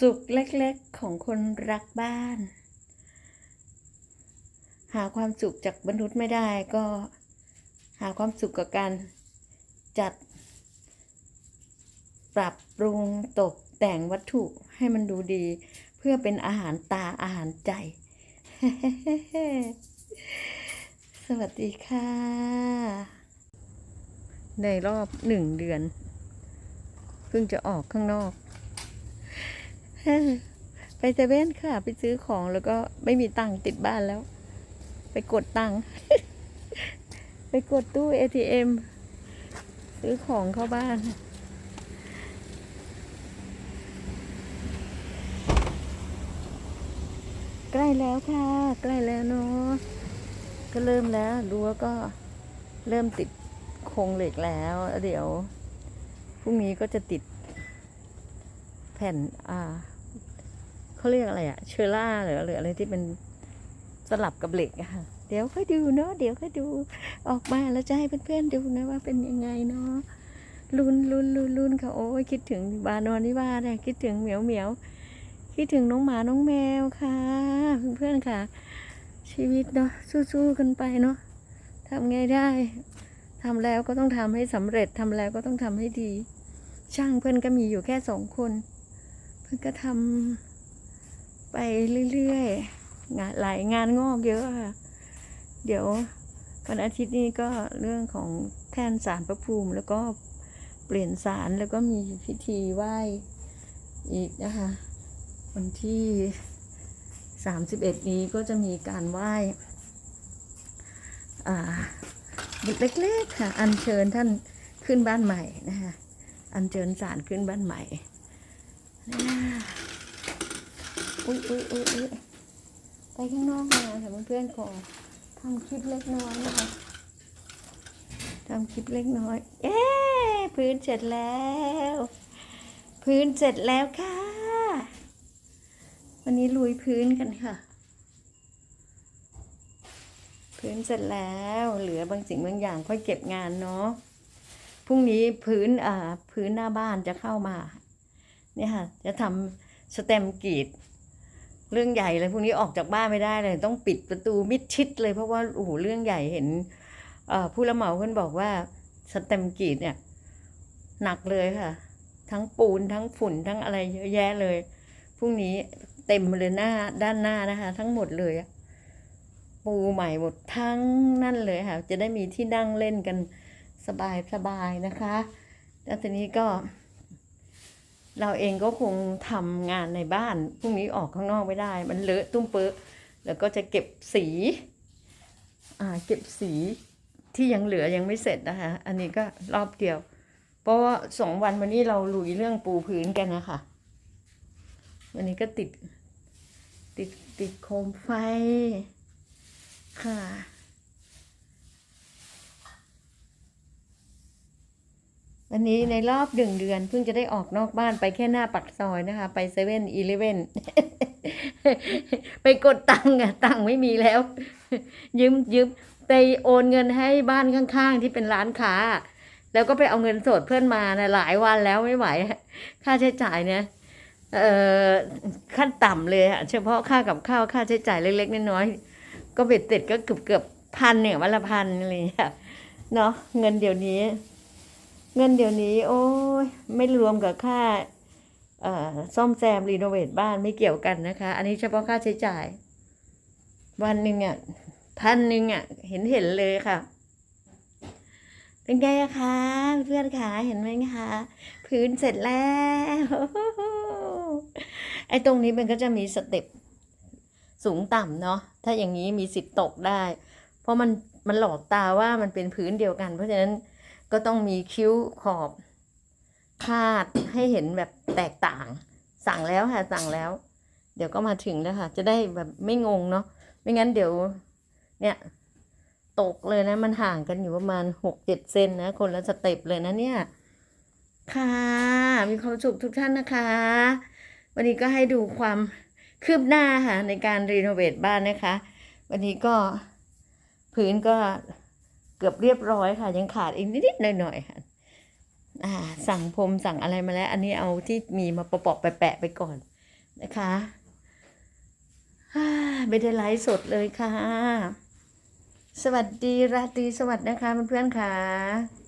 สุขเล็กๆของคนรักบ้าน หาความสุขจากมนุษย์ไม่ได้ก็หาความสุขกับการจัด ปรับปรุงตกแต่งวัตถุให้มันดูดี เพื่อเป็นอาหารตาอาหารใจ สวัสดีค่ะ ในรอบหนึ่งเดือนเพิ่งจะออกข้างนอก ไปเซเว่นค่ะ ไปซื้อของแล้วก็ไม่มีตังค์ติดบ้านแล้ว ไปกดตังค์ไปกดตู้ ATM ซื้อของเข้าบ้าน ใกล้แล้วค่ะ ใกล้แล้วเนาะก็เริ่มแล้วรั้วก็เริ่มติดโครงเหล็กแล้ว เดี๋ยวพรุ่งนี้ก็จะติด แผ่นอ่าเขาเรียกอะไรอะเชอร่าหรือหรืออะไรที่เป็นสลับกับเหล็กอะค่ะเดี๋ยวค่อยดูเนาะเดี๋ยวค่อยดูออกมาแล้วจะให้เพื่อนๆดูนะว่าเป็นยังไงเนาะลุ้นลุ้นลุ้นลุ้นค่ะโอ้ยคิดถึงบานอนนิวาเนี่ยคิดถึงเหมียวเหมียวคิดถึงน้องหมาน้องแมวค่ะ เพื่อนๆค่ะ ชีวิตเนาะสู้ๆกันไปเนาะทำไงได้ทำแล้วก็ต้องทำให้สำเร็จทำแล้วก็ต้องทำให้ดี ช่างเพื่อนก็มีอยู่แค่สองคน พื่อก็ทำไปเรื่อยๆงานหลายงานงอกเยอะค่ะ เดี๋ยววันอาทิตย์นี้ก็เรื่องของแท่นสารพระภูมิ แล้วก็เปลี่ยนสารแล้วก็มีพิธีไหว้อีกนะคะ วันที่สามสิบเอ็ดนี้ก็จะมีการไหว้อ่าเล็กๆค่ะ อัญเชิญท่านขึ้นบ้านใหม่นะคะ อัญเชิญสารขึ้นบ้านใหม่ อุ้ยอุ้ยอุ้ยอุ้ยไปข้างนอกมาค่ะเพื่อนๆขอทำคลิปเล็กน้อยนะคะทำคลิปเล็กน้อยเอ๊พื้นเสร็จแล้ว พื้นเสร็จแล้วค่ะ วันนี้ลุยพื้นกันค่ะ พื้นเสร็จแล้ว เหลือบางสิ่งบางอย่างค่อยเก็บงานเนาะพรุ่งนี้พื้นอ่าพื้นหน้าบ้านจะเข้ามา เนี่ยค่ะ จะทำสแตมกรีด เรื่องใหญ่เลยพรุ่งนี้ออกจากบ้านไม่ได้เลย ต้องปิดประตูมิดชิดเลยเพราะว่าโอ้โหเรื่องใหญ่เห็นผู้รับเหมาเพื่อนบอกว่าสแตมกรีดเนี่ยหนักเลยค่ะ ทั้งปูนทั้งฝุ่นทั้งอะไรเยอะแยะเลยพรุ่งนี้เต็มเลยหน้าด้านหน้านะคะ ทั้งหมดเลยปูใหม่หมดทั้งนั่นเลยค่ะ จะได้มีที่นั่งเล่นกันสบายสบายนะคะ แล้วทีนี้ก็ เราเองก็คงทำงานในบ้านพรุ่งนี้ออกข้างนอกไม่ได้ มันเลอะตุ้มเปื้อแล้วก็จะเก็บสีอ่าเก็บสีที่ยังเหลือยังไม่เสร็จนะคะอันนี้ก็รอบเดียว เพราะว่าสองวันวันนี้เราลุยเรื่องปูพื้นกันนะคะวันนี้ก็ติดติดติดโคมไฟค่ะ วันนี้ในรอบหนึ่งเดือนเพิ่งจะได้ออกนอกบ้านไปแค่หน้าปักซอยนะคะ ไปเซเว่นอีเลเว่นไปกดตังค์อะตังค์ไม่มีแล้ว ยืมยืมไปโอนเงินให้บ้านข้างๆ ที่เป็นร้านค้า แล้วก็ไปเอาเงินสดเพื่อนมานะหลายวันแล้วไม่ไหว ค่าใช้จ่ายเนี่ยเอ่อขั้นต่ำเลยอะเฉพาะค่ากับข้าวค่าใช้จ่ายเล็กๆน้อยๆก็เบ็ดเสร็จก็เกือบเกือบพันเนี่ยวันละพันอะไรอย่างเงี้ยเนาะเงินเดี๋ยวนี้ เงินเดี๋ยวนี้ โอ้ยไม่รวมกับค่าซ่อมแซมรีโนเวทบ้านไม่เกี่ยวกันนะคะ อันนี้เฉพาะค่าใช้จ่าย วันหนึ่งอะพันหนึ่งอะ เห็นเห็นเลยค่ะ เป็นไงคะเพื่อนคะเห็นไหมคะพื้นเสร็จแล้วไอ้ตรงนี้มันก็จะมีสเต็ปสูงต่ำเนาะถ้าอย่างนี้มีสิทธิ์ตกได้ เพราะมันมันหลอกตาว่ามันเป็นพื้นเดียวกัน เพราะฉะนั้น ก็ต้องมีคิ้วขอบคาดให้เห็นแบบแตกต่าง สั่งแล้วค่ะสั่งแล้ว เดี๋ยวก็มาถึงแล้วค่ะ จะได้แบบไม่งงเนาะไม่งั้นเดี๋ยว เนี่ย ตกเลยนะ มันห่างกันอยู่ประมาณหกเจ็ดเซนนะ คนละสเต็ปเลยนะเนี่ย ค่ะ มีความสุขทุกท่านนะคะ วันนี้ก็ให้ดูความคืบหน้าค่ะในการรีโนเวทบ้านนะคะ วันนี้ก็พื้นก็ เกือบเรียบร้อยค่ะ ยังขาดอีกนิดๆหน่อยๆค่ะสั่งพรมสั่งอะไรมาแล้ว อันนี้เอาที่มีมาประปอบแปะไปก่อนนะคะไม่ได้ไลฟ์สดเลยค่ะ สวัสดีราตรีสวัสดีนะคะเพื่อนๆค่ะ